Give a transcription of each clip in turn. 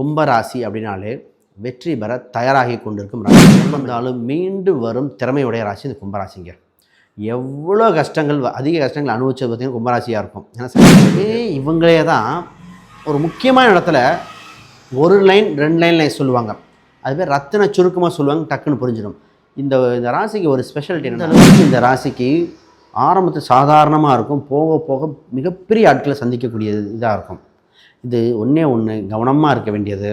கும்பராசி அப்படின்னாலே வெற்றி பெற தயாராகி கொண்டிருக்கும் ராசி. வந்தாலும் மீண்டு வரும் திறமையுடைய ராசி இந்த கும்பராசிங்க. எவ்வளோ கஷ்டங்கள் அதிக கஷ்டங்கள் அனுபவிச்சது பார்த்திங்கன்னா கும்பராசியாக இருக்கும். ஏன்னா இவங்களே தான் ஒரு முக்கியமான இடத்துல ஒரு லைன் ரெண்டு லைனில் சொல்லுவாங்க. அது பேர் ரத்தின சுருக்கமாக சொல்லுவாங்க டக்குன்னு புரிஞ்சிடும். இந்த இந்த ராசிக்கு ஒரு ஸ்பெஷாலிட்டி என்ன இந்த ராசிக்கு ஆரம்பத்தில் சாதாரணமாக இருக்கும் போக போக மிகப்பெரிய ஆட்களை சந்திக்கக்கூடிய இதாக இருக்கும். இது ஒன்றே ஒன்று கவனமாக இருக்க வேண்டியது.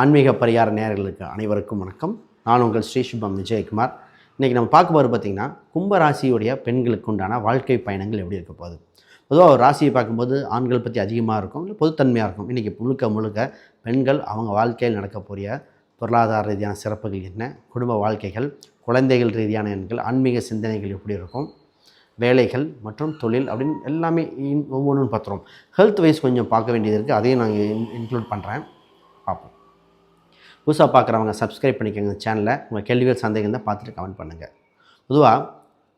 ஆன்மீக பரிகார நேர்களுக்கு அனைவருக்கும் வணக்கம். நான் உங்கள் ஸ்ரீ சுபம் விஜயகுமார். இன்றைக்கி நம்ம பார்க்க போகிறது பார்த்திங்கன்னா கும்பராசியுடைய பெண்களுக்கு உண்டான வாழ்க்கை பயணங்கள் எப்படி இருக்க போகுது? பொதுவாக ஒரு ராசியை பார்க்கும்போது ஆண்கள் பற்றி அதிகமாக இருக்கும் இல்லை பொதுத்தன்மையாக இருக்கும். இன்றைக்கி முழுக்க முழுக்க பெண்கள் அவங்க வாழ்க்கையில் நடக்கக்கூடிய பொருளாதார ரீதியான சிறப்புகள் என்ன? குடும்ப வாழ்க்கைகள் குழந்தைகள் ரீதியான எண்கள் ஆன்மீக சிந்தனைகள் எப்படி இருக்கும்? வேலைகள் மற்றும் தொழில் அப்படின்னு எல்லாமே ஒவ்வொன்றும் பார்த்துருவோம். ஹெல்த் வைஸ் கொஞ்சம் பார்க்க வேண்டியது இருக்குது அதையும் நாங்கள் இன்க்ளூட் பண்ணுறேன் புதுசாக பார்க்குறவங்க சப்ஸ்கிரைப் பண்ணிக்கோங்க சேனலை உங்கள் கேள்விகள் சந்தேகம் தான் பார்த்துட்டு கமெண்ட் பண்ணுங்கள் பொதுவாக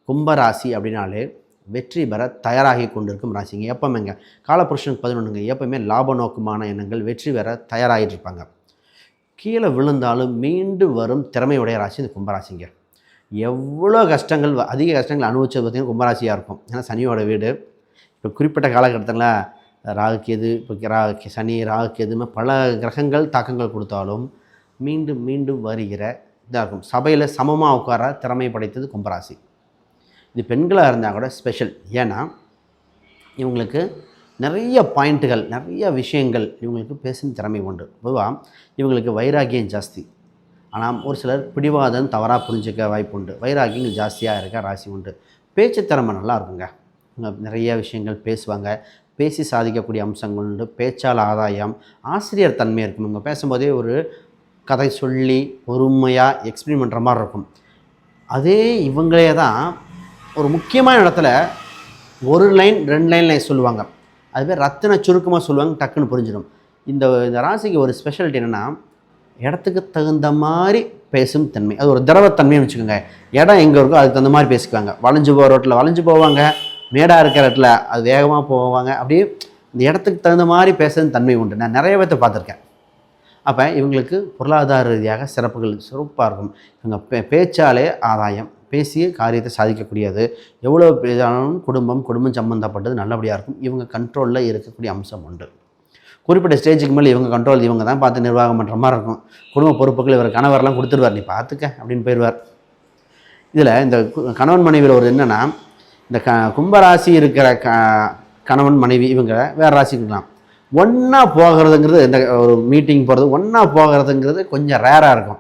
கும்பராசி அப்படின்னாலே வெற்றி பெற தயாராகி கொண்டிருக்கும் ராசிங்க. எப்போமேங்க காலபுருஷனுக்கு பதினொன்றுங்க எப்போவுமே லாப நோக்கமான எண்ணங்கள் வெற்றி பெற தயாராகிட்டு இருப்பாங்க. கீழே விழுந்தாலும் மீண்டு வரும் திறமையுடைய ராசி இந்த கும்பராசிங்க. எவ்வளோ கஷ்டங்கள் அதிக கஷ்டங்கள் அனுபவிச்சது பார்த்திங்கன்னா கும்பராசியாக இருக்கும். ஏன்னா சனியோட வீடு. இப்போ குறிப்பிட்ட காலகட்டத்தில் ராகு கேது இப்போ ரா சனி ராகு கேதுமே பல கிரகங்கள் தாக்கங்கள் கொடுத்தாலும் மீண்டும் மீண்டும் வருகிற இதாக இருக்கும் சபையில் சமமாக உட்கார திறமை படைத்தது கும்பராசி. இது பெண்களாக இருந்தால் கூட ஸ்பெஷல் ஏன்னா இவங்களுக்கு நிறைய பாயிண்ட்டுகள் நிறைய விஷயங்கள் இவங்களுக்கு பேசும் திறமை உண்டு. பொதுவாக இவங்களுக்கு வைராகியம் ஜாஸ்தி. ஆனால் ஒரு சிலர் பிடிவாதம் தவறாக புரிஞ்சுக்க வாய்ப்பு உண்டு. வைராகியங்கள் ஜாஸ்தியாக இருக்க ராசி உண்டு. பேச்சு திறமை நல்லா இருக்குங்க. இவங்க நிறைய விஷயங்கள் பேசுவாங்க. பேசி சாதிக்கக்கூடிய அம்சங்கள் உண்டு. பேச்சால் ஆதாயம் ஆசிரியர் தன்மை இருக்கும். இவங்க பேசும்போதே ஒரு கதை சொல்லி பொறுமையாக எக்ஸ்பிளைன் பண்ணுற மாதிரி இருக்கும். அதே இவங்களே தான் ஒரு முக்கியமான இடத்துல ஒரு லைன் ரெண்டு லைனில் சொல்லுவாங்க. அது பேர் ரத்தின சுருக்கமாக சொல்லுவாங்க டக்குன்னு புரிஞ்சிடும். இந்த இந்த ராசிக்கு ஒரு ஸ்பெஷாலிட்டி என்னென்னா இடத்துக்கு தகுந்த மாதிரி பேசும் தன்மை. அது ஒரு திரவத்தன்மைன்னு வச்சுக்கோங்க. இடம் எங்கே இருக்கோ அதுக்கு தகுந்த மாதிரி பேசிக்குவாங்க. வளைஞ்சு போகிற ரோட்டில் வளைஞ்சு போவாங்க. மேடாக இருக்கிற இடத்துல அது வேகமாக போவாங்க. அப்படியே இந்த இடத்துக்கு தகுந்த மாதிரி பேசுறது தன்மை உண்டு. நான் நிறைய பேர்த்த பார்த்துருக்கேன். அப்போ இவங்களுக்கு பொருளாதார ரீதியாக சிறப்புகள் சிறப்பாக இருக்கும். இவங்க பே பேச்சாலே ஆதாயம். பேசிய காரியத்தை சாதிக்கக்கூடியது. எவ்வளோ பேசாலும் குடும்பம் குடும்பம் சம்மந்தப்பட்டது நல்லபடியாக இருக்கும். இவங்க கண்ட்ரோலில் இருக்கக்கூடிய அம்சம் உண்டு. குறிப்பிட்ட ஸ்டேஜுக்கு மேலே இவங்க கண்ட்ரோல் இவங்க தான் பார்த்து நிர்வாகம் பண்ணுற மாதிரி இருக்கும். குடும்ப பொறுப்புகள் இவர் கணவர்லாம் கொடுத்துருவார். நீ பார்த்துக்க அப்படின்னு போயிடுவார். இதில் இந்த கணவன் மனைவியில் ஒரு என்னென்னா இந்த க கும்பராசி இருக்கிற க கணவன் மனைவி இவங்க வேறு ராசிக்கலாம் ஒன்றா போகிறதுங்கிறது இந்த ஒரு மீட்டிங் போகிறது ஒன்றா போகிறதுங்கிறது கொஞ்சம் ரேராக இருக்கும்.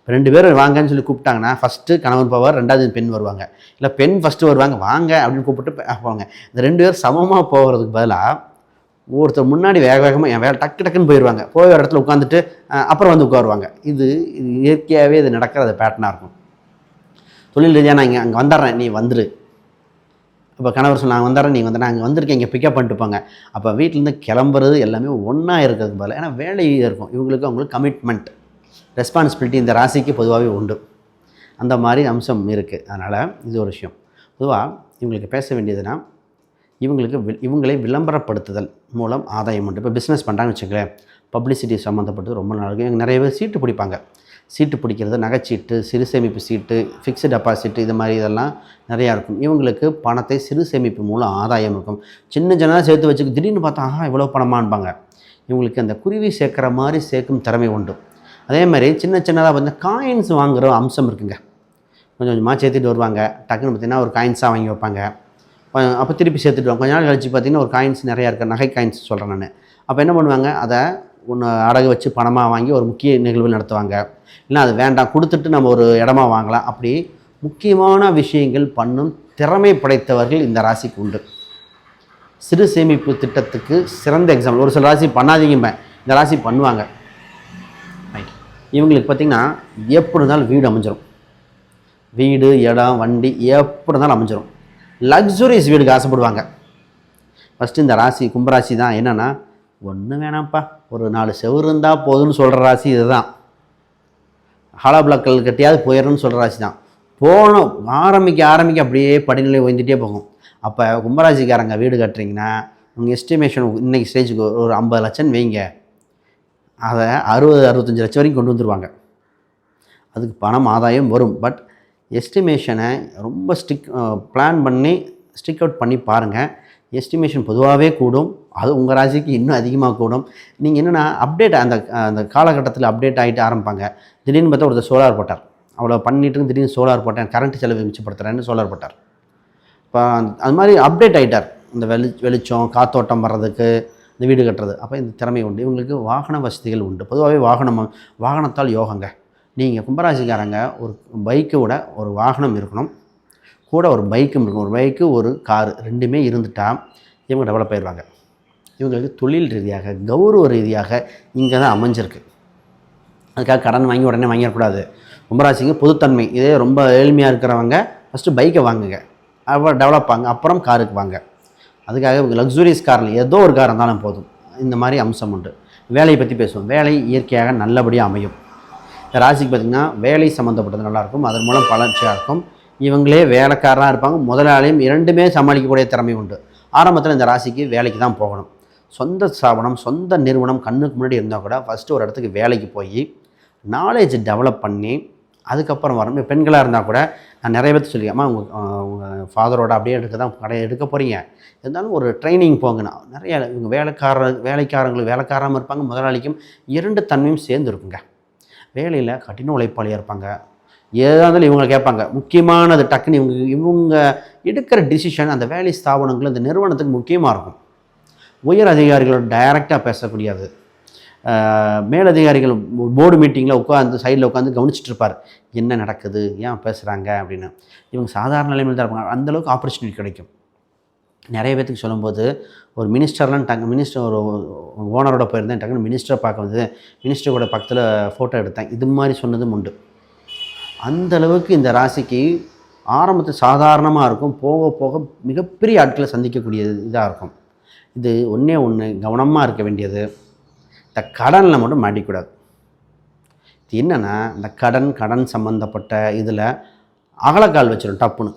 இப்போ ரெண்டு பேரும் வாங்கன்னு சொல்லி கூப்பிட்டாங்கன்னா ஃபஸ்ட்டு கணவன் போவார் ரெண்டாவது பெண் வருவாங்க. இல்லை பெண் ஃபஸ்ட்டு வருவாங்க வாங்க அப்படின்னு கூப்பிட்டு பே- போவாங்க. இந்த ரெண்டு பேரும் சமமாக போகிறதுக்கு பதிலாக ஒருத்தர் முன்னாடி வேக வேகமாக என் வேலை டக்கு டக்குன்னு போயிடுவாங்க போய் ஒரு இடத்துல உட்காந்துட்டு அப்புறம் வந்து உட்காருவாங்க. இது இது இயற்கையாகவே இது நடக்கிற அது பேட்டனாக இருக்கும். தொழில் ரீதியாக நான் இங்கே அங்கே வந்துடுறேன் நீ வந்துடு இப்போ கணவர் சொன்னாங்க வந்துடுறேன் நீங்கள் வந்து நாங்கள் அங்கே வந்திருக்கேன் இங்கே பிக்கப் பண்ணிட்டு போங்க. அப்போ வீட்டிலேருந்து கிளம்புறது எல்லாமே ஒன்றா இருக்கிறதுக்கு பதிலாக ஏன்னா வேலை இருக்கும். இவங்களுக்கு அவங்களுக்கு கமிட்மெண்ட் ரெஸ்பான்சிபிலிட்டி இந்த ராசிக்கு பொதுவாகவே உண்டு. அந்த மாதிரி அம்சம் இருக்குது அதனால் இது ஒரு விஷயம். பொதுவாக இவங்களுக்கு பேச வேண்டியதுன்னா இவங்களுக்கு வி- இவங்களை விளம்பரப்படுத்துதல் மூலம் ஆதாயம் உண்டு. இப்போ பிஸ்னஸ் பண்ணுறாங்கன்னு வச்சுக்கலேன் பப்ளிசிட்டி சம்மந்தப்பட்டது ரொம்ப நாளைக்கு இவங்க நிறைய பேர் சீட்டு பிடிப்பாங்க. சீட்டு பிடிக்கிறது நகைச்சீட்டு சிறு சேமிப்பு சீட்டு ஃபிக்ஸ்டு டெபாசிட் இது மாதிரி இதெல்லாம் நிறையா இருக்கும். இவங்களுக்கு பணத்தை சிறு சேமிப்பு மூலம் ஆதாயம் இருக்கும். சின்ன சின்னதாக சேர்த்து வச்சுக்க திடீர்னு பார்த்தா ஆஹா இவ்வளோ பணமான்பாங்க. இவங்களுக்கு அந்த குருவி சேர்க்குற மாதிரி சேர்க்கும் திறமை உண்டு. அதே மாதிரி சின்ன சின்னதாக வந்து காயின்ஸ் வாங்குகிற அம்சம் இருக்குங்க. கொஞ்சம் கொஞ்சமாக சேர்த்துட்டு வருவாங்க. டக்குன்னு பார்த்தீங்கன்னா ஒரு காயின்ஸாக வாங்கி வைப்பாங்க. அப்போ திருப்பி சேர்த்துட்டு வாங்க கொஞ்ச நாள் கழிச்சு பார்த்தீங்கன்னா ஒரு காயின்ஸ் நிறையா இருக்குது நகை காயின்ஸ் சொல்கிறேன் நான். அப்போ என்ன பண்ணுவாங்க? அதை ஒன்று அடகு வச்சு பணமாக வாங்கி ஒரு முக்கிய நிகழ்வு நடத்துவாங்க. இல்லை அது வேண்டாம் கொடுத்துட்டு நம்ம ஒரு இடமா வாங்கலாம். அப்படி முக்கியமான விஷயங்கள் பண்ணும் திறமை படைத்தவர்கள் இந்த ராசிக்கு உண்டு. சிறு சேமிப்பு திட்டத்துக்கு சிறந்த எக்ஸாம்பிள் ஒரு சில ராசி பண்ணாதீங்க இந்த ராசி பண்ணுவாங்க. ரைட் இவங்களுக்கு பார்த்திங்கன்னா எப்படி இருந்தாலும் வீடு அமைஞ்சிடும் வீடு இடம் வண்டி எப்படி இருந்தாலும் அமைஞ்சிரும். லக்ஸுரியஸ் வீடுக்கு ஆசைப்படுவாங்க. ஃபஸ்ட்டு இந்த ராசி கும்பராசி தான் என்னென்னா ஒன்றும் வேணாம்ப்பா. ஒரு நாலு செவுரு இருந்தால் போதும்னு சொல்கிற ராசி இதுதான். ஹாலா பிளாக்கல் கட்டியாவது போயிடணும்னு சொல்கிற ராசி தான். போகணும். ஆரம்பிக்க ஆரம்பிக்க அப்படியே படிநிலை உயர்ந்துட்டே போகும். அப்போ கும்பராசிக்காரங்க வீடு கட்டுறீங்கன்னா உங்கள் எஸ்டிமேஷன் இன்றைக்கி ஸ்டேஜுக்கு ஒரு ஐம்பது லட்சம் வைங்க. அதை அறுபது அறுபத்தஞ்சு லட்சம் வரைக்கும் கொண்டு வந்துருவாங்க. அதுக்கு பணம் ஆதாயம் வரும். பட் எஸ்டிமேஷனை ரொம்ப ஸ்டிக் பிளான் பண்ணி ஸ்டிக் அவுட் பண்ணி பாருங்கள் எஸ்டிமேஷன் பொதுவாகவே கூடும். அது உங்கள் ராசிக்கு இன்னும் அதிகமாக கூடும். நீங்கள் என்னென்னா அப்டேட் அந்த அந்த காலகட்டத்தில் அப்டேட் ஆகிட்டு ஆரம்பிப்பாங்க. திடீர்னு பார்த்தா ஒருத்தர் சோலார் போட்டார். அவ்வளோ பண்ணிட்டு திடீர்னு சோலார் போட்டேன். கரண்ட் செலவு மிச்சப்படுத்துகிறேன்னு சோலார் போட்டார். இப்போ அது மாதிரி அப்டேட் ஆகிட்டார் இந்த வெளி வெளிச்சம் காத்தோட்டம் வர்றதுக்கு இந்த வீடு கட்டுறது. அப்போ இந்த திறமை உண்டு. இவங்களுக்கு வாகன வசதிகள் உண்டு. பொதுவாகவே வாகனம் வாகனத்தால் யோகங்க. நீங்கள் கும்பராசிக்காரங்க ஒரு பைக்கை விட ஒரு வாகனம் இருக்கணும். கூட ஒரு பைக்கும் இருக்கும் ஒரு பைக்கு ஒரு காரு ரெண்டுமே இருந்துட்டால் இவங்க டெவலப் ஆயிடுவாங்க. இவங்களுக்கு தொழில் ரீதியாக கௌரவ ரீதியாக இங்கே தான் அமைஞ்சிருக்கு. அதுக்காக கடன் வாங்கி உடனே வாங்கிடக்கூடாது. கும்பராசிங்க பொதுத்தன்மை. இதே ரொம்ப ஏழ்மையாக இருக்கிறவங்க ஃபஸ்ட்டு பைக்கை வாங்குங்க. அப்புறம் டெவலப் ஆகுங்க அப்புறம் காருக்கு வாங்க. அதுக்காக லக்ஸுரியஸ் காரில் ஏதோ ஒரு கார் இருந்தாலும் போதும். இந்த மாதிரி அம்சம் உண்டு. வேலையை பற்றி பேசுவோம். வேலை இயற்கையாக நல்லபடியாக அமையும். இந்த ராசிக்கு பார்த்திங்கன்னா வேலை சம்மந்தப்பட்டது நல்லாயிருக்கும் அதன் மூலம் பலர்ச்சியாக இருக்கும். இவங்களே வேலைக்காரராக இருப்பாங்க. முதலாளியும் இரண்டுமே சமாளிக்கக்கூடிய திறமை உண்டு. ஆரம்பத்தில் இந்த ராசிக்கு வேலைக்கு தான் போகணும். சொந்த ஸ்தாபனம் சொந்த நிறுவனம் கண்ணுக்கு முன்னாடி இருந்தால் கூட ஃபஸ்ட்டு ஒரு இடத்துக்கு வேலைக்கு போய் நாலேஜ் டெவலப் பண்ணி அதுக்கப்புறம் வரும். பெண்களாக இருந்தால் கூட நான் நிறைய பேர்த்து சொல்லியிருக்கேன் உங்கள் உங்கள் ஃபாதரோட அப்படியே எடுக்க தான் கடையை எடுக்க போகிறீங்க இருந்தாலும் ஒரு ட்ரைனிங் போங்கண்ணா நிறைய இவங்க வேலைக்கார வேலைக்காரங்களும் வேலைக்காராமல் இருப்பாங்க முதலாளிக்கும் இரண்டு தன்மையும் சேர்ந்து இருக்குங்க. வேலையில் கடின உழைப்பாளியாக இருப்பாங்க. ஏதாவது இவங்க கேட்பாங்க. முக்கியமானது டக்குன்னு இவங்க இவங்க எடுக்கிற டிசிஷன் அந்த வேலை ஸ்தாபனங்கள் அந்த நிறுவனத்துக்கு முக்கியமாக இருக்கும். உயர் அதிகாரிகளோட டைரெக்டாக பேசக்கூடியது. மேலதிகாரிகள் போர்டு மீட்டிங்கில் உட்காந்து சைடில் உட்காந்து கவனிச்சிட்டு இருப்பார். என்ன நடக்குது? ஏன் பேசுகிறாங்க அப்படின்னு. இவங்க சாதாரண நிலைமையில் தான் இருப்பாங்க. அந்தளவுக்கு ஆப்பர்ச்சுனிட்டி கிடைக்கும். நிறைய பேத்துக்கு சொல்லும்போது ஒரு மினிஸ்டர்லாம் டக்கு மினிஸ்டர் ஒரு ஓனரோட போயிருந்தேன். டக்குன்னு மினிஸ்டரை பார்க்க வந்து கூட பக்கத்தில் ஃபோட்டோ எடுத்தேன். இது மாதிரி சொன்னதும் உண்டு. அந்த அளவுக்கு இந்த ராசிக்கு ஆரம்பத்தில் சாதாரணமாக இருக்கும். போக போக மிகப்பெரிய ஆட்களை சந்திக்கக்கூடிய இதாக இருக்கும். இது ஒன்றே ஒன்று கவனமாக இருக்க வேண்டியது. இந்த கடனில் மட்டும் மாட்டிக்கூடாது. இது என்னென்னா இந்த கடன் கடன் சம்மந்தப்பட்ட இதில் அகலக்கால் வச்சிடும் டப்புன்னு.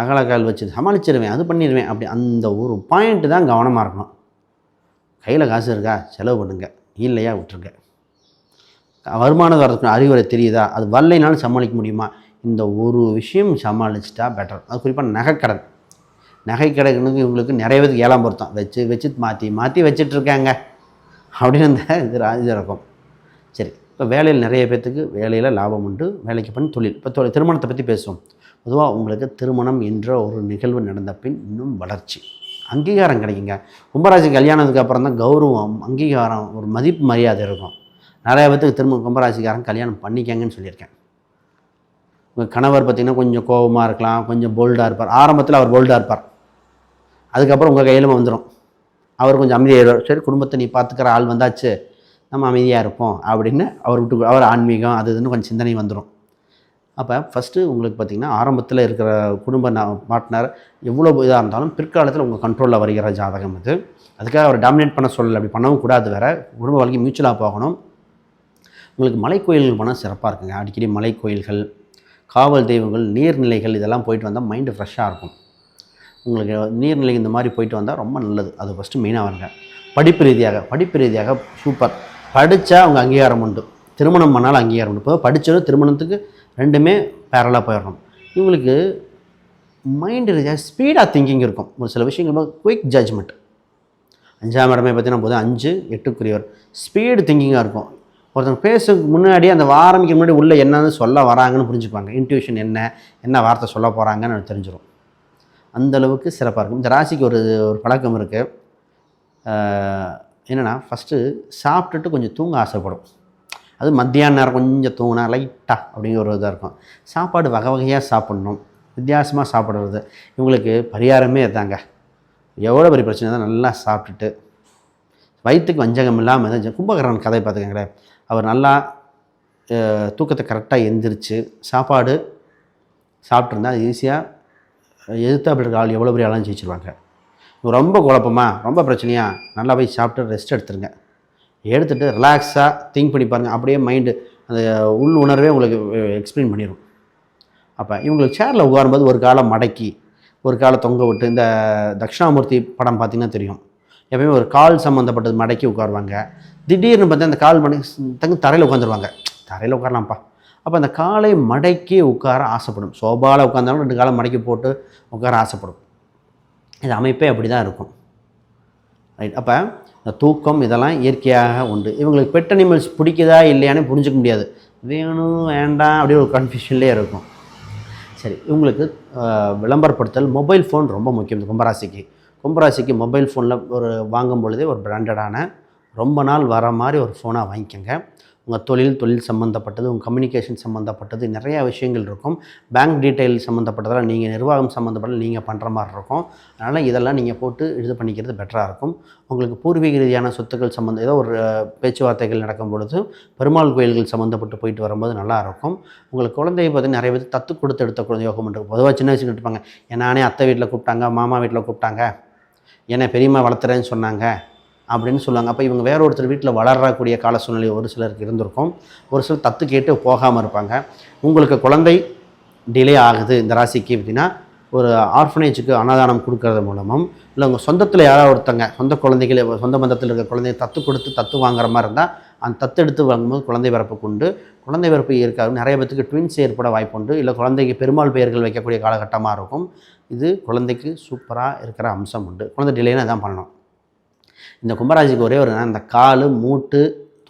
அகலக்கால் வச்சு சமாளிச்சிருவேன் அது பண்ணிடுவேன் அப்படி அந்த ஒரு பாயிண்ட்டு தான் கவனமாக இருக்கணும். கையில் காசு இருக்கா? செலவு பண்ணுங்க. இல்லையா? விட்டுருங்க. வருமானம் வர்றதுக்கு அறிவுரை தெரியுதா? அது வரலைனாலும் சமாளிக்க முடியுமா? இந்த ஒரு விஷயம் சமாளிச்சிட்டா பெட்டர் அது குறிப்பாக நகைக்கடன். நகை கடைகளுக்கு இவங்களுக்கு நிறைய பேருக்கு ஏழாம் பொருத்தம். வச்சு வச்சு மாற்றி மாற்றி வச்சிட்ருக்காங்க. அப்படின்னு இந்த இது இது இருக்கும் சரி இப்போ வேலையில் நிறைய பேர்த்துக்கு வேலையில் லாபம் உண்டு வேலைக்கு பண்ணி தொழில். இப்போ தொழில் திருமணத்தை பற்றி பேசுவோம். பொதுவாக உங்களுக்கு திருமணம் என்ற ஒரு நிகழ்வு நடந்த பின் இன்னும் வளர்ச்சி. அங்கீகாரம் கிடைக்குங்க. கும்பராசி கல்யாணத்துக்கு அப்புறம் தான் கௌரவம் அங்கீகாரம் ஒரு மதிப்பு மரியாதை இருக்கும். நிறைய பேர்த்துக்கு திரும்ப கும்பராசிக்காரன் கல்யாணம் பண்ணிக்கங்கன்னு சொல்லியிருக்கேன். உங்கள் கணவர் பார்த்திங்கன்னா கொஞ்சம் கோபமாக இருக்கலாம் கொஞ்சம் போல்டாக இருப்பார். ஆரம்பத்தில் அவர் போல்டாக இருப்பார். அதுக்கப்புறம் உங்கள் கையில் வந்துடும் அவர் கொஞ்சம் அமைதியாகிடுவார் சரி குடும்பத்தை நீ பார்த்துக்கிற ஆள் வந்தாச்சு. நம்ம அமைதியாக இருப்போம் அப்படின்னு அவர் விட்டு அவர் ஆன்மீகம் அது இதுன்னு கொஞ்சம் சிந்தனை வந்துடும் அப்போ ஃபஸ்ட்டு உங்களுக்கு பார்த்திங்கன்னா ஆரம்பத்தில் இருக்கிற குடும்ப பார்ட்னர் எவ்வளோ இதாக இருந்தாலும் பிற்காலத்தில் உங்கள் கண்ட்ரோலில் வருகிற ஜாதகம் இது அதுக்காக அவர் டாமினேட் பண்ண சொல்லலை. அப்படி பண்ணவும் கூடாது வேறு. குடும்ப வாழ்க்கை மியூச்சுவலாக போகணும். உங்களுக்கு மலைக்கோயில்கள் போனால் சிறப்பாக இருக்குங்க. அடிக்கடி மலைக்கோயில்கள் காவல் தெய்வங்கள் நீர்நிலைகள் இதெல்லாம் போயிட்டு வந்தால் மைண்டு ஃப்ரெஷ்ஷாக இருக்கும். உங்களுக்கு நீர்நிலை இந்த மாதிரி போயிட்டு வந்தால் ரொம்ப நல்லது. அது ஃபஸ்ட்டு மெயினாக வருங்க. படிப்பு ரீதியாக படிப்பு ரீதியாக சூப்பர் படித்தா அவங்க அங்கீகாரம் உண்டு. திருமணம் பண்ணாலும் அங்கீகாரம் உண்டு. இப்போ படித்ததும் திருமணத்துக்கு ரெண்டுமே பேரலாக போயிடணும். இவங்களுக்கு மைண்டு ரீதியாக ஸ்பீடாக திங்கிங் இருக்கும். ஒரு சில விஷயங்கள் குயிக் ஜட்ஜ்மெண்ட் அஞ்சாம் இடமே பார்த்தீங்கன்னா போது அஞ்சு எட்டுக்குரியவர் ஸ்பீடு திங்கிங்காக இருக்கும். ஒருத்தங்க பேசுக்கு முன்னாடி அந்த ஆரம்பிக்க முன்னாடி உள்ளே என்னன்னு சொல்ல வராங்கன்னு புரிஞ்சுப்பாங்க இன்ட்யூஷன் என்ன என்ன வார்த்தை சொல்ல போகிறாங்கன்னு எனக்கு தெரிஞ்சிடும் அந்த அளவுக்கு சிறப்பாக இருக்கும். இந்த ராசிக்கு ஒரு ஒரு பழக்கம் இருக்குது என்னென்னா ஃபஸ்ட்டு சாப்பிட்டுட்டு கொஞ்சம் தூங்க ஆசைப்படும். அது மத்தியான நேரம் கொஞ்சம் தூங்கினா லைட்டாக அப்படிங்கிற ஒரு இதாக இருக்கும். சாப்பாடு வகை வகையாக சாப்பிட்ணும். வித்தியாசமாக சாப்பிட்றது. இவங்களுக்கு பரிகாரமே இருந்தாங்க எவ்வளோ பெரிய பிரச்சனை தான் நல்லா சாப்பிட்டுட்டு வயிற்றுக்கு வஞ்சகம் இல்லாமல் இருந்தால் கும்பகரன் கதை பார்த்துக்கங்களேன். அவர் நல்லா தூக்கத்தை கரெக்டாக எந்திரிச்சு சாப்பாடு சாப்பிட்ருந்தா அது ஈஸியாக எதிர்த்தாப்பில் இருக்கிற ஆள் எவ்வளோ பெரிய ஆளாலும் ஜெயிச்சிருவாங்க. ரொம்ப குழப்பமா ரொம்ப பிரச்சனையா நல்லா போய் சாப்பிட்டு ரெஸ்ட் எடுத்துருங்க. எடுத்துகிட்டு ரிலாக்ஸாக திங்க் பண்ணி பாருங்கள் அப்படியே மைண்டு அந்த உள் உணர்வே உங்களுக்கு எக்ஸ்பிளைன் பண்ணிடும் அப்போ இவங்களுக்கு சேரில் உட்காரும்போது ஒரு காலை மடக்கி ஒரு காலை தொங்க விட்டு இந்த தட்சிணாமூர்த்தி படம் பார்த்திங்கன்னா தெரியும். எப்பயுமே ஒரு கால் சம்மந்தப்பட்டது மடக்கி உட்காருவாங்க. திடீர்னு பார்த்தா அந்த கால் மணி தங்க தரையில் உட்காந்துருவாங்க. தரையில் உட்காரலாம்ப்பா. அப்போ அந்த காலை மடக்கி உட்கார ஆசைப்படும். சோபாவில் உட்காந்தாலும் ரெண்டு காலை மடக்கி போட்டு உட்கார ஆசைப்படும். இது அமைப்பே அப்படி தான் இருக்கும். ரைட் அப்போ இந்த தூக்கம் இதெல்லாம் இயற்கையாக உண்டு. இவங்களுக்கு பெட் அனிமல்ஸ் பிடிக்குதா இல்லையானு புரிஞ்சிக்க முடியாது. வேணும் வேண்டாம் அப்படி ஒரு கன்ஃபியூஷன்லேயே இருக்கும். சரி இவங்களுக்கு விளம்பரப்படுத்தல் மொபைல் ஃபோன் ரொம்ப முக்கியம். இந்த கும்பராசிக்கு. கும்பராசிக்கு மொபைல் ஃபோனில் ஒரு வாங்கும் பொழுதே ஒரு பிராண்டடான ரொம்ப நாள் வர மாதிரி ஒரு ஃபோனாக வாங்கிக்கோங்க. உங்கள் தொழில் தொழில் சம்மந்தப்பட்டது உங்கள் கம்யூனிகேஷன் சம்மந்தப்பட்டது நிறைய விஷயங்கள் இருக்கும். பேங்க் டீட்டெயில் சம்மந்தப்பட்டதெல்லாம் நீங்கள் நிர்வாகம் சம்மந்தப்பட்ட நீங்கள் பண்ணுற மாதிரி இருக்கும். அதனால் இதெல்லாம் நீங்கள் போட்டு இது பண்ணிக்கிறது பெட்டராக இருக்கும். உங்களுக்கு பூர்வீக ரீதியான சொத்துக்கள் சம்மந்தம் ஏதோ ஒரு பேச்சுவார்த்தைகள் நடக்கும் பொழுது பெருமாள் கோயில்கள் சம்மந்தப்பட்டு போயிட்டு வரும்போது நல்லாயிருக்கும் உங்களுக்கு குழந்தைய பார்த்து நிறைய பேர் தத்து கொடுத்து எடுத்த குழந்தை யோகம் பண்ணுறது பொதுவாக சின்ன வயசுக்கு இருப்பாங்க நானே அத்தை வீட்டில் கூப்பிட்டாங்க மாமா வீட்டில் கூப்பிட்டாங்க? என்னை பெரியம்மா வளர்த்துறேன்னு சொன்னாங்க. அப்படின்னு சொல்லுவாங்க. அப்போ இவங்க வேற ஒருத்தர் வீட்டில் வளரக்கூடிய கால சூழ்நிலை ஒரு சிலருக்கு இருந்திருக்கும். ஒரு சிலர் தத்து கேட்டு போகாமல் இருப்பாங்க. உங்களுக்கு குழந்தை டிலே ஆகுது இந்த ராசிக்கு அப்படின்னா ஒரு ஆர்ஃபனேஜுக்கு அன்னதானம் கொடுக்கறது மூலமும் இல்லை உங்கள் சொந்தத்தில் யாராவது ஒருத்தங்க சொந்த குழந்தைகளை சொந்த பந்தத்தில் இருக்க குழந்தைய தத்து கொடுத்து தத்து வாங்குற மாதிரி இருந்தால் அந்த தத்து எடுத்து வாங்கும்போது குழந்தை பிறப்பு கொண்டு குழந்தை பிறப்பு இருக்காது. நிறைய பேத்துக்கு ட்வின்ஸ் ஏற்பட வாய்ப்புண்டு இல்லை குழந்தைக்கு பெருமாள் பெயர்கள் வைக்கக்கூடிய காலகட்டமாக இருக்கும். இது குழந்தைக்கு சூப்பராக இருக்கிற அம்சம் உண்டு. குழந்தை டிலேன்னு அதான் பண்ணணும். இந்த கும்பராசிக்கு ஒரே ஒரு இந்த கால் மூட்டு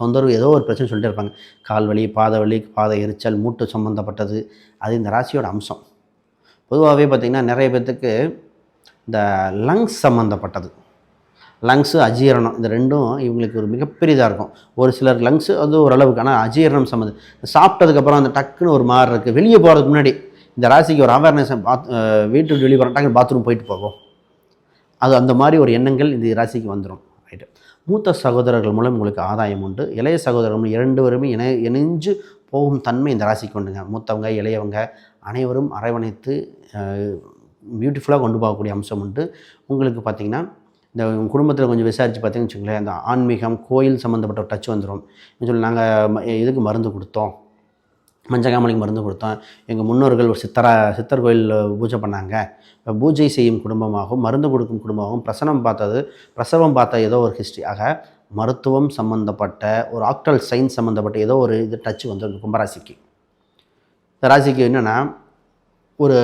தொந்தரவு ஏதோ ஒரு பிரச்சனை சொல்லிட்டு இருப்பாங்க. கால் வலி பாத வலி பாத எரிச்சல் மூட்டு சம்மந்தப்பட்டது அது இந்த ராசியோட அம்சம். பொதுவாகவே பார்த்திங்கன்னா நிறைய பேர்த்துக்கு இந்த லங்ஸ் சம்மந்தப்பட்டது லங்ஸு அஜீரணம் இந்த ரெண்டும் இவங்களுக்கு ஒரு மிகப்பெரியதாக இருக்கும். ஒரு சிலர் லங்ஸு அது ஓரளவுக்கு ஆனால் அஜீரணம் சம்மந்தம் சாப்பிட்டதுக்கப்புறம் அந்த டக்குன்னு ஒரு மாதிரி இருக்குது வெளியே போகிறதுக்கு முன்னாடி இந்த ராசிக்கு ஒரு அவேர்னஸ் பாத் வீட்டுக்கு வெளியே போகிற டக்குன்னு பாத்ரூம் போயிட்டு போகும் அது அந்த மாதிரி ஒரு எண்ணங்கள் இந்த ராசிக்கு வந்துடும் ரைட்டு மூத்த சகோதரர்கள் மூலம் உங்களுக்கு ஆதாயம் உண்டு. இளைய சகோதரர்கள் இரண்டு பேருமே இணை இணைஞ்சு போகும் தன்மை இந்த ராசிக்கு உண்டுங்க. மூத்தவங்க இளையவங்க அனைவரும் அரவணைத்து பியூட்டிஃபுல்லாக கொண்டு போகக்கூடிய அம்சம் உண்டு. உங்களுக்கு பார்த்திங்கன்னா இந்த குடும்பத்தில் கொஞ்சம் விசாரித்து பார்த்தீங்கன்னு வச்சுங்களேன் அந்த ஆன்மீகம் கோயில் சம்மந்தப்பட்ட டச் வந்துடும் சொல்லி நாங்கள் இதுக்கு மருந்து கொடுத்தோம். மஞ்சகாமலைக்கு மருந்து கொடுத்தோம். எங்கள் முன்னோர்கள் ஒரு சித்தரா சித்தர் கோயில் பூஜை பண்ணாங்க. இப்போ பூஜை செய்யும் குடும்பமாகவும் மருந்து கொடுக்கும் குடும்பமாகவும் பிரசனம் பார்த்தது பிரசவம் பார்த்த ஏதோ ஒரு ஹிஸ்ட்ரி ஆக மருத்துவம் சம்மந்தப்பட்ட ஒரு ஆக்டல் சயின்ஸ் சம்மந்தப்பட்ட ஏதோ ஒரு இது டச் வந்து கும்பராசிக்கு. இந்த ராசிக்கு என்னென்னா ஒரு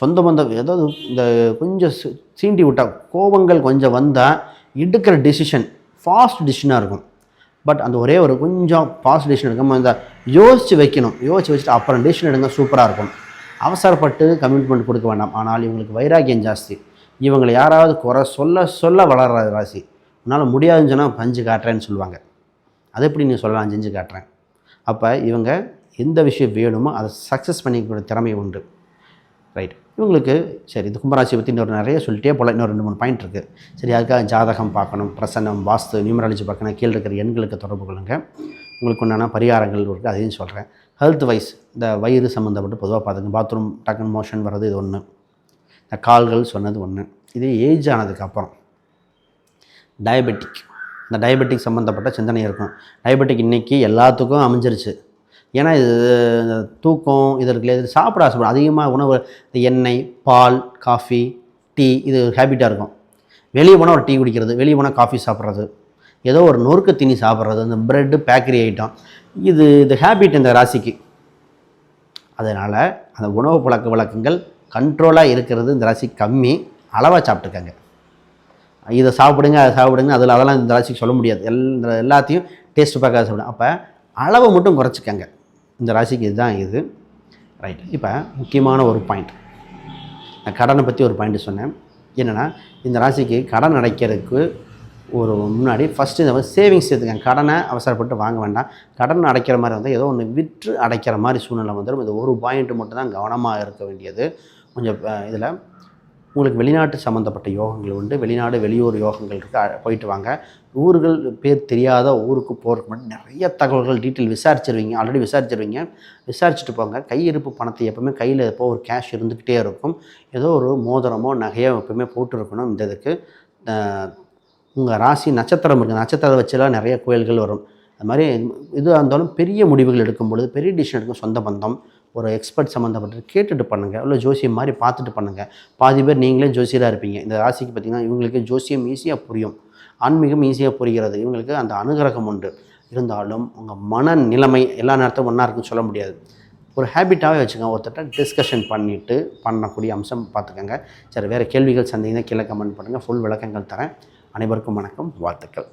சொந்த பந்தம் ஏதாவது இந்த கொஞ்சம் சீண்டி விட்டால் கோபங்கள் கொஞ்சம் வந்தால் எடுக்கிற டிசிஷன் ஃபாஸ்ட் டிசிஷனாக இருக்கும். பட் அந்த ஒரே ஒரு கொஞ்சம் பாஸ் டிசிஷன் எடுக்காமல் இந்த யோசித்து வைக்கணும். யோசித்து வச்சுட்டு அப்புறம் டிசிஷன் எடுங்க சூப்பராக இருக்கும். அவசரப்பட்டு கமிட்மெண்ட் கொடுக்க வேண்டாம். ஆனால் இவங்களுக்கு வைராக்கியம் ஜாஸ்தி. இவங்களை யாராவது குறை சொல்ல சொல்ல வளர்ற ராசி. உன்னால் முடியாதுன்னு சொன்னால் பஞ்சு காட்டுறேன்னு சொல்லுவாங்க. அது எப்படி நீ சொல்லலாம்? செஞ்சு காட்டுறேன். அப்போ இவங்க எந்த விஷயம் வேணுமோ அதை சக்ஸஸ் பண்ணிக்கூடிய திறமை உண்டு. ரைட் இவங்களுக்கு சரி இது கும்பராசி பற்றி இன்னொரு நிறைய சொல்லிட்டே போல இன்னொரு ரெண்டு மூணு பாயிண்ட் இருக்குது சரி அதுக்காக ஜாதகம் பார்க்கணும் பிரசன்னம் வாஸ்து நியூமராலஜி பார்க்கணும் கீழே இருக்கிற எண்களுக்கு தொடர்பு கொள்ளுங்க. உங்களுக்கு உண்டான பரிகாரங்கள் இருக்குது அதையும் சொல்கிறேன் ஹெல்த் வைஸ் இந்த வயிறு சம்மந்தப்பட்டு பொதுவாக பார்த்துங்க பாத்ரூம் டக்குன்னு மோஷன் வர்றது இது ஒன்று இந்த கால்கள் சொன்னது ஒன்று இது ஏஜ் ஆனதுக்கப்புறம் டயபெட்டிக் இந்த டயபெட்டிக் சம்மந்தப்பட்ட சிந்தனை இருக்கும். டயபெட்டிக் இன்றைக்கி எல்லாத்துக்கும் அமைஞ்சிருச்சு. ஏன்னா இது இந்த தூக்கம் இது இது சாப்பிட ஆசைப்படும். அதிகமாக உணவு இந்த எண்ணெய் பால் காஃபி டீ இது ஒரு ஹேபிட்டாக இருக்கும். வெளியே போனால் ஒரு டீ குடிக்கிறது வெளியே போனால் காஃபி சாப்பிட்றது. ஏதோ ஒரு நொறுக்கு தீனி சாப்பிட்றது இந்த ப்ரெட்டு பேக்கரி ஐட்டம் இது இந்த ஹேபிட் இந்த ராசிக்கு. அதனால் அந்த உணவு பழக்க வழக்கங்கள் கண்ட்ரோலாக இருக்கிறது இந்த ராசி கம்மி. அளவாக சாப்பிட்டுக்கங்க. இதை சாப்பிடுங்க அதை சாப்பிடுங்க அதில் அதெல்லாம் இந்த ராசிக்கு சொல்ல முடியாது. எல் இந்த எல்லாத்தையும் டேஸ்ட் பார்க்காத சாப்பிடுங்க. அப்போ அளவை மட்டும் குறைச்சிக்கங்க. இந்த ராசிக்கு இதுதான் இது. ரைட் இப்போ முக்கியமான ஒரு பாயிண்ட் நான் கடனை பற்றி ஒரு பாயிண்ட் சொன்னேன். என்னென்னா இந்த ராசிக்கு கடன் அடைக்கிறதுக்கு ஒரு முன்னாடி ஃபஸ்ட்டு இந்த மாதிரி சேவிங்ஸ் எடுத்துக்கங்க. கடனை அவசரப்பட்டு வாங்க வேண்டாம். கடன் அடைக்கிற மாதிரி வந்து ஏதோ ஒன்று விற்று அடைக்கிற மாதிரி சூழ்நிலை வந்துடும். இது ஒரு பாயிண்ட் மட்டும் தான் கவனமாக இருக்க வேண்டியது. கொஞ்சம் இதில் உங்களுக்கு வெளிநாட்டு சம்மந்தப்பட்ட யோகங்கள் உண்டு. வெளிநாடு வெளியூர் யோகங்கள் இருக்குது போயிட்டு வாங்க. ஊர்கள் பேர் தெரியாத ஊருக்கு போகிறதுக்கு முன்னாடி நிறைய தகவல்கள் டீட்டெயில் விசாரிச்சிருவீங்க. ஆல்ரெடி விசாரிச்சிருவீங்க. விசாரிச்சுட்டு போங்க. கையிருப்பு பணத்தை எப்போவுமே கையில் எப்போ ஒரு கேஷ் இருந்துக்கிட்டே இருக்கும். ஏதோ ஒரு மோதிரமோ நகையோ எப்பவுமே போட்டுருக்கணும் இந்த இதுக்கு. உங்கள் ராசி நட்சத்திரம் இருக்குது நட்சத்திரம் வச்சுலாம் நிறைய கோயில்கள் வரும். அது மாதிரி எதுவாக இருந்தாலும் பெரிய முடிவுகள் எடுக்கும் பொழுது பெரிய டிசிஷன் எடுக்கும் சொந்த பந்தம் ஒரு எக்ஸ்பர்ட் சம்மந்தப்பட்டு கேட்டுட்டு பண்ணுங்கள் இல்லை ஜோசியம் மாதிரி பார்த்துட்டு பண்ணுங்கள் பாதி பேர் நீங்களே ஜோசியராக இருப்பீங்க. இந்த ராசிக்கு பார்த்திங்கன்னா இவங்களுக்கு ஜோசியம் ஈஸியாக புரியும். ஆன்மீகம் ஈஸியாக புரிகிறது. இவங்களுக்கு அந்த அனுகிரகம் உண்டு. இருந்தாலும் உங்கள் மன நிலைமை எல்லா நேரத்தையும் ஒன்றா இருக்குன்னு சொல்ல முடியாது. ஒரு ஹேபிட்டாகவே வச்சுக்கோங்க. ஒருத்தட்ட டிஸ்கஷன் பண்ணிவிட்டு பண்ணக்கூடிய அம்சம் பார்த்துக்கோங்க. சரி வேறு கேள்விகள் சந்தேகம் கீழே கமெண்ட் பண்ணுங்கள் ஃபுல் விளக்கங்கள் தரேன். அனைவருக்கும் வணக்கம். வாழ்த்துக்கள்.